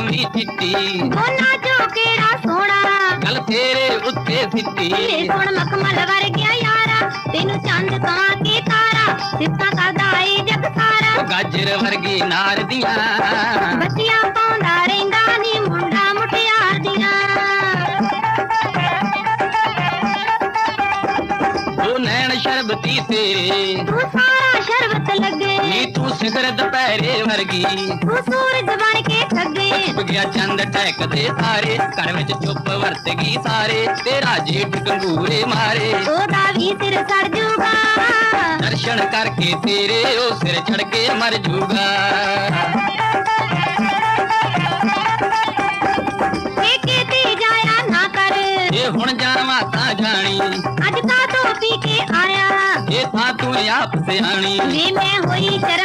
मी चिट्टी भोला जो केरा गल तेरे उत्ते सिट्टी सोण मखमल वर्गिया यारा। तेनु चंद तवा के तारा? सिद्धा करदा आई जग सारा। गाजर वर्गी नार दिया। बतिया पांदा रेंगा नी मुंडा मुटियार दिया। तू नैन शरबती से। तू सारा शरबत लगे। नी तू सिगरत पैरे वर्गी। तू सूरज ਡੁੱਬ ਗਿਆ ਚੰਦ ਟਹਿਕਦੇ ਸਾਰੇ ਘਰ ਵਿੱਚ ਚੁੱਪ ਵਰਤ ਗਈ ਸਾਰੇ ਤੇਰਾ ਜੇਠ ਗੰਗੂਰੇ ਮਾਰੇ ਉਹਦਾ ਵੀ ਸਿਰ ਸੜ ਜੂਗਾ ਦਰਸ਼ਨ ਕਰਕੇ ਤੇਰੇ ਉਹ ਸਿਰ ਛੜ ਕੇ ਮਰ ਜੂਗਾ ਠੇਕੇ ਤੇ ਜਾਇਆ ਨਾ ਕਰ ਇਹ ਹੁਣ ਜਾਵਾਂ ਤਾਂ ਜਾਣੀ ਅੱਜ ਕਾ ਤੂੰ ਪੀ ਕੇ ਆਇਆ ਇਹ ਥਾਂ ਤੂੰ ਆਪ ਸਿਆਣੀ ਵੇ ਮੈਂ ਹੋਈ ਸ਼ਰਮ ਨਾਲ